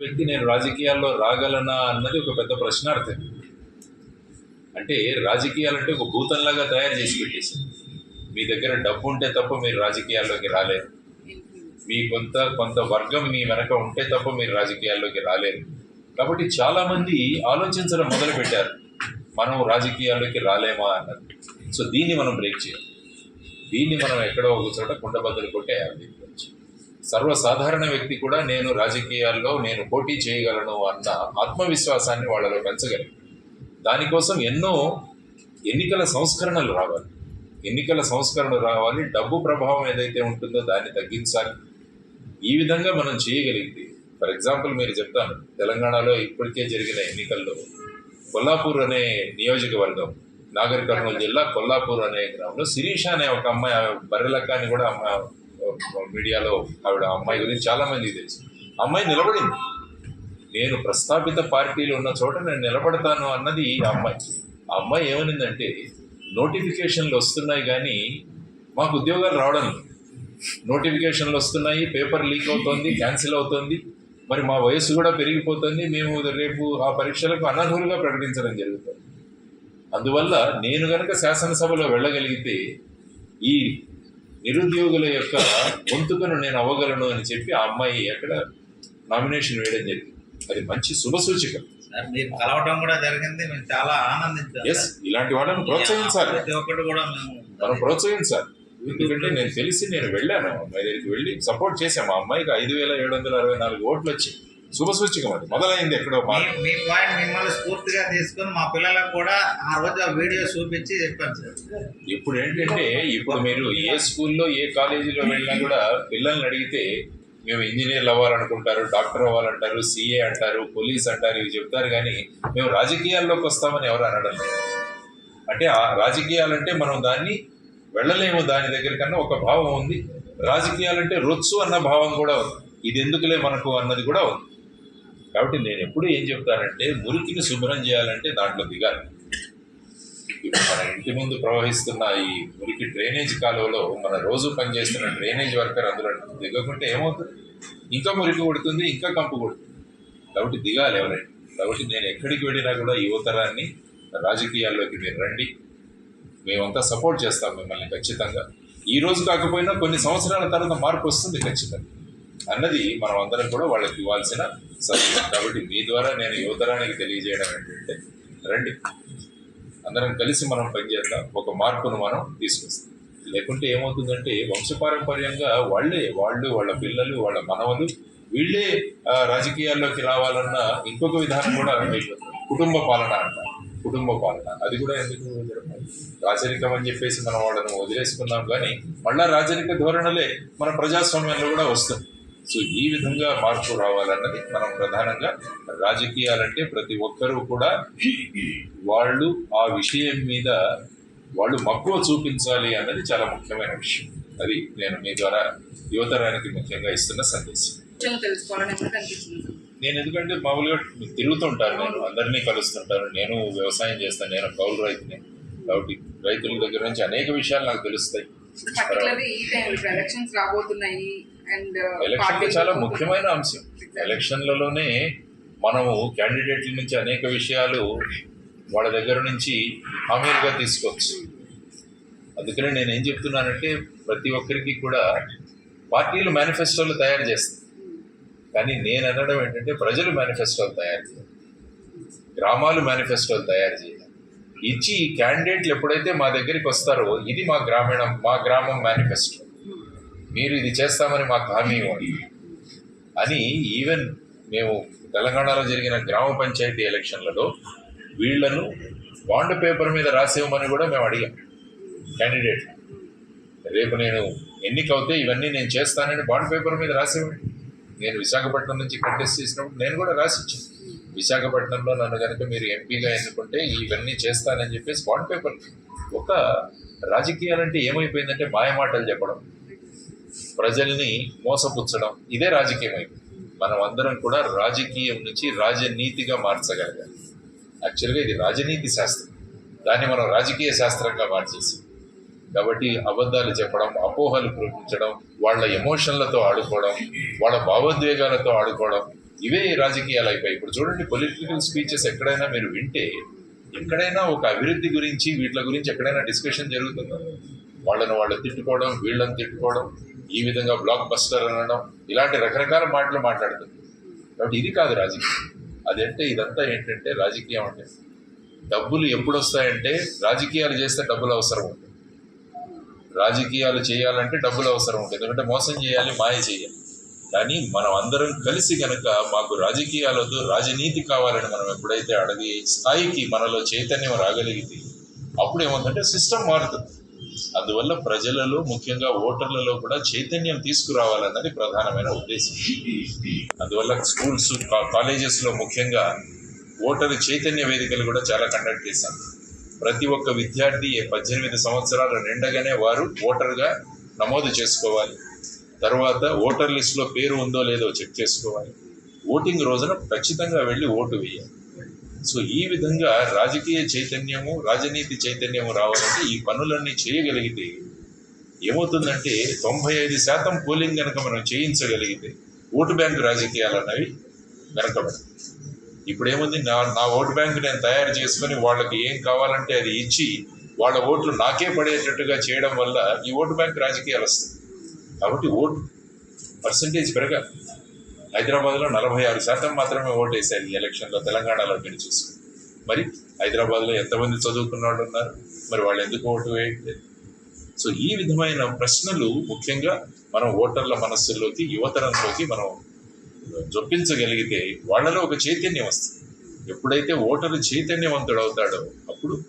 వ్యక్తి నేను రాజకీయాల్లో రాగలనా అన్నది ఒక పెద్ద ప్రశ్నార్థం అంటే రాజకీయాలంటే ఒక భూతంలాగా తయారు చేసి పెట్టేశారు. మీ దగ్గర డబ్బు ఉంటే తప్ప మీరు రాజకీయాల్లోకి రాలేరు. మీ కొంత కొంత వర్గం మీ వెనక ఉంటే తప్ప మీరు రాజకీయాల్లోకి రాలేరు. కాబట్టి చాలామంది ఆలోచించడం మొదలు పెట్టారు మనం రాజకీయాల్లోకి రాలేమా అన్నది. సో దీన్ని మనం బ్రేక్ చేయాలి. దీన్ని మనం ఎక్కడో ఒక చోట కుండబద్దలు కొట్టేయాలి. సర్వసాధారణ వ్యక్తి కూడా నేను రాజకీయాల్లో నేను పోటీ చేయగలను అన్న ఆత్మవిశ్వాసాన్ని వాళ్ళలో పెంచగలను. దానికోసం ఎన్నో ఎన్నికల సంస్కరణలు రావాలి. ఎన్నికల సంస్కరణలు రావాలి. డబ్బు ప్రభావం ఏదైతే ఉంటుందో దాన్ని తగ్గించాలి. ఈ విధంగా మనం చేయగలిగితే ఫర్ ఎగ్జాంపుల్ మీరు చెప్తాను తెలంగాణలో ఇప్పటికే జరిగిన ఎన్నికల్లో కొల్లాపూర్ అనే నియోజకవర్గం నాగర్ కర్నూలు జిల్లా కొల్లాపూర్ అనే గ్రామంలో శిరీష అనే ఒక అమ్మాయి ఆమె బర్రెలక్క అని కూడా అమ్మాయి మీడియాలో ఆవిడ ఆ అమ్మాయి గురించి చాలామందికి తెలుసు. అమ్మాయి నిలబడింది. నేను ప్రస్థాపిత పార్టీలు ఉన్న చోట నేను నిలబడతాను అన్నది ఆ అమ్మాయి. ఆ అమ్మాయి ఏమనిందంటే నోటిఫికేషన్లు వస్తున్నాయి కానీ మాకు ఉద్యోగాలు రావడం లేదు. నోటిఫికేషన్లు వస్తున్నాయి పేపర్ లీక్ అవుతోంది క్యాన్సిల్ అవుతోంది. మరి మా వయస్సు కూడా పెరిగిపోతుంది. మేము రేపు ఆ పరీక్షలకు అనర్హులుగా ప్రకటించడం జరుగుతుంది. అందువల్ల నేను కనుక శాసనసభలో వెళ్ళగలిగితే ఈ నిరుద్యోగుల యొక్క గొంతుకను నేను అవ్వగలను అని చెప్పి ఆ అమ్మాయి అక్కడ నామినేషన్ వేయడం జరిగింది. అది మంచి శుభ సూచిక. మీరు కలవటం కూడా జరిగింది. మేము చాలా ఆనందించాం ఎస్ ఇలాంటి వాళ్ళని ప్రోత్సహించాలి. ప్రతి ఒక్కటి కూడా మేము మనం ప్రోత్సహించాలి. ఎందుకంటే నేను తెలిసి నేను వెళ్ళాను. అమ్మాయి దగ్గరికి వెళ్ళి సపోర్ట్ చేశాము ఆ అమ్మాయికి ఐదు వేల ఏడు వందల అరవై నాలుగు ఓట్లు వచ్చి శుభ సూచికం అది మొదలైంది ఎక్కడో. మీ పాయింట్ మిమ్మల్ని స్ఫూర్తిగా తీసుకొని మా పిల్లలకు కూడా ఆ రోజు ఆ వీడియో చూపించి చెప్పాను సార్. ఇప్పుడు ఏంటంటే ఇప్పుడు మీరు ఏ స్కూల్లో ఏ కాలేజీలో వెళ్ళినా కూడా పిల్లల్ని అడిగితే మేము ఇంజనీర్లు అవ్వాలనుకుంటారు డాక్టర్ అవ్వాలంటారు సిఏ అంటారు పోలీస్ అంటారు ఇవి చెప్తారు కానీ మేము రాజకీయాల్లోకి వస్తామని ఎవరు అనడం లేదు. అంటే ఆ రాజకీయాలంటే మనం దాన్ని వెళ్ళలేము దాని దగ్గర కన్నా ఒక భావం ఉంది. రాజకీయాలంటే రొచ్చు అన్న భావం కూడా ఉంది. ఇది ఎందుకులే మనకు అన్నది కూడా ఉంది. కాబట్టి నేను ఎప్పుడు ఏం చెప్తానంటే మురికిని శుభ్రం చేయాలంటే దాంట్లో దిగాలి. ఇప్పుడు మన ఇంటి ముందు ప్రవహిస్తున్న ఈ మురికి డ్రైనేజ్ కాలువలో మన రోజు పనిచేస్తున్న డ్రైనేజ్ వర్కర్ అందులో దిగకుంటే ఏమవుతుంది? ఇంకా మురికి కొడుతుంది ఇంకా కంపు కొడుతుంది. కాబట్టి దిగాలి ఎవరైనా. కాబట్టి నేను ఎక్కడికి వెళ్ళినా కూడా యువతరాన్ని రాజకీయాల్లోకి మీరు రండి. మేమంతా సపోర్ట్ చేస్తాం మిమ్మల్ని ఖచ్చితంగా. ఈ రోజు కాకపోయినా కొన్ని సంవత్సరాల తర్వాత మార్పు వస్తుంది ఖచ్చితంగా. అన్నది మనం అందరం కూడా వాళ్ళకి ఇవ్వాల్సిన సత్యం. కాబట్టి మీ ద్వారా నేను యువతరానికి తెలియజేయడం ఏంటంటే రండి. అందరం కలిసి మనం పనిచేద్దాం ఒక మార్పును మనం తీసుకొస్తాం. లేకుంటే ఏమవుతుందంటే వంశపారంపర్యంగా వాళ్ళే వాళ్ళు వాళ్ళ పిల్లలు వాళ్ళ మనవలు వీళ్ళే రాజకీయాల్లోకి రావాలన్న ఇంకొక విధానం కూడా కుటుంబ పాలన అంట. కుటుంబ పాలన. అది కూడా ఎందుకు జరగాలి? రాజరికం అని చెప్పేసి మనం వాళ్ళను వదిలేసుకున్నాం కానీ మళ్ళా రాజరిక ధోరణులే మన ప్రజాస్వామ్యంలో కూడా వస్తుంది సో ఈ విధంగా మార్పు రావాలన్నది మనం ప్రధానంగా రాజకీయాలంటే ప్రతి ఒక్కరూ కూడా వాళ్ళు ఆ విషయం మీద వాళ్ళు మక్కువ చూపించాలి అన్నది చాలా ముఖ్యమైన విషయం. అది నేను మీ ద్వారా యువతరానికి ముఖ్యంగా ఇస్తున్న సందేశం? నేను ఎందుకంటే మామూలుగా తిరుగుతుంటాను నేను అందరినీ కలుస్తుంటాను నేను వ్యవసాయం చేస్తాను నేను కౌలు రైతుని కాబట్టి రైతుల దగ్గర నుంచి అనేక విషయాలు నాకు తెలుస్తాయి. పర్టికులర్లీ ఈ టైం ఇప్పుడు ఎలక్షన్స్ రాబోతున్నాయి అండ్ ఎలక్షన్ చాలా ముఖ్యమైన అంశం. ఎలక్షన్లలోనే మనము క్యాండిడేట్ల నుంచి అనేక విషయాలు వాళ్ళ దగ్గర నుంచి హామీలుగా తీసుకోవచ్చు. అందుకనే నేను ఏం చెప్తున్నానంటే ప్రతి ఒక్కరికి కూడా పార్టీలు మేనిఫెస్టోలు తయారు చేస్తాయి. కానీ నేను అనడం ఏంటంటే ప్రజలు మేనిఫెస్టోలు తయారు చేయాలి. గ్రామాలు మేనిఫెస్టోలు తయారు చేయాలి. ఇచ్చి ఈ క్యాండిడేట్లు ఎప్పుడైతే మా దగ్గరికి వస్తారో ఇది మా గ్రామీణ మా గ్రామం మేనిఫెస్టో మీరు ఇది చేస్తామని మాకు హామీ ఇవ్వండి. అని ఈవెన్ మేము తెలంగాణలో జరిగిన గ్రామ పంచాయతీ ఎలక్షన్లలో వీళ్ళను బాండ్ పేపర్ మీద రాసేవమని కూడా మేము అడిగాం క్యాండిడేట్ రేపు నేను ఎన్నికవుతే ఇవన్నీ నేను చేస్తానని బాండ్ పేపర్ మీద రాసేవాడి నేను విశాఖపట్నం నుంచి కంటెస్ట్ చేసినప్పుడు నేను కూడా రాసిచ్చాను విశాఖపట్నంలో నన్ను కనుక మీరు ఎంపీగా ఎన్నుకుంటే ఇవన్నీ చేస్తానని చెప్పేసి బాండ్ పేపర్ ఒక రాజకీయాలంటే ఏమైపోయిందంటే మాయమాటలు చెప్పడం ప్రజల్ని మోసపుచ్చడం ఇదే రాజకీయం అయిపోయింది మనం అందరం కూడా రాజకీయం నుంచి రాజనీతిగా మార్చగలగాలి. యాక్చువల్గా ఇది రాజనీతి శాస్త్రం. దాన్ని మనం రాజకీయ శాస్త్రంగా మార్చేసి కాబట్టి అబద్ధాలు చెప్పడం అపోహలు కురిపించడం వాళ్ళ ఎమోషన్లతో ఆడుకోవడం వాళ్ళ భావోద్వేగాలతో ఆడుకోవడం ఇవే రాజకీయాలు అయిపోయి. ఇప్పుడు చూడండి పొలిటికల్ స్పీచెస్ ఎక్కడైనా మీరు వింటే ఎక్కడైనా ఒక అభివృద్ధి గురించి వీటి గురించి ఎక్కడైనా డిస్కషన్ జరుగుతుందా? వాళ్ళని వాళ్ళు తిట్టుకోవడం వీళ్ళని తిట్టుకోవడం ఈ విధంగా బ్లాక్ బస్టర్ అనడం ఇలాంటి రకరకాల మాటలు మాట్లాడుతుంది. కాబట్టి ఇది కాదు రాజకీయం. అదంటే ఇదంతా ఏంటంటే రాజకీయం అంటే డబ్బులు ఎప్పుడు వస్తాయంటే రాజకీయాలు చేస్తే డబ్బులు అవసరం ఉంటుంది. రాజకీయాలు చేయాలంటే డబ్బులు అవసరం ఉంటుంది. ఎందుకంటే మోసం చేయాలి మాయ చేయాలి. కానీ మనం అందరం కలిసి కనుక మాకు రాజకీయాలతో రాజనీతి కావాలని మనం ఎప్పుడైతే అడిగే స్థాయికి మనలో చైతన్యం రాగలిగితే అప్పుడు ఏమవుతుందంటే సిస్టమ్ మారుతుంది. అందువల్ల ప్రజలలో ముఖ్యంగా ఓటర్లలో కూడా చైతన్యం తీసుకురావాలన్నది ప్రధానమైన ఉద్దేశం. అందువల్ల స్కూల్స్ కాలేజెస్లో ముఖ్యంగా ఓటరు చైతన్య వేదికలు కూడా చాలా కండక్ట్ చేశాం ప్రతి ఒక్క విద్యార్థి పద్దెనిమిది సంవత్సరాలు నిండగానే వారు ఓటర్గా నమోదు చేసుకోవాలి. తర్వాత ఓటర్ లిస్టులో పేరు ఉందో లేదో చెక్ చేసుకోవాలి. ఓటింగ్ రోజున ఖచ్చితంగా వెళ్ళి ఓటు వేయాలి. సో ఈ విధంగా రాజకీయ చైతన్యము రాజనీతి చైతన్యము రావాలంటే ఈ పనులన్నీ చేయగలిగితే ఏమవుతుందంటే తొంభై ఐదు శాతం పోలింగ్ కనుక మనం చేయించగలిగితే ఓటు బ్యాంకు రాజకీయాలు అన్నవి వెనకబడి ఇప్పుడు ఏముంది నా నా ఓటు బ్యాంకు నేను తయారు చేసుకొని వాళ్ళకి ఏం కావాలంటే అది ఇచ్చి వాళ్ళ ఓట్లు నాకే పడేటట్టుగా చేయడం వల్ల ఈ ఓటు బ్యాంక్ రాజకీయాలు వస్తాయి. కాబట్టి ఓటు పర్సంటేజ్ పెరగ. హైదరాబాద్లో నలభై ఆరు శాతం మాత్రమే ఓటు వేశారు ఈ ఎలక్షన్లో తెలంగాణలో గెలిచేసి. మరి హైదరాబాద్లో ఎంతమంది చదువుకున్న వాళ్ళు ఉన్నారు? మరి వాళ్ళు ఎందుకు ఓటు వేయట్లేదు? సో ఈ విధమైన ప్రశ్నలు ముఖ్యంగా మనం ఓటర్ల మనస్సుల్లోకి యువతరంలోకి మనం జొప్పించగలిగితే వాళ్ళలో ఒక చైతన్యం వస్తుంది. ఎప్పుడైతే ఓటరు చైతన్యవంతుడు అవుతాడో అప్పుడు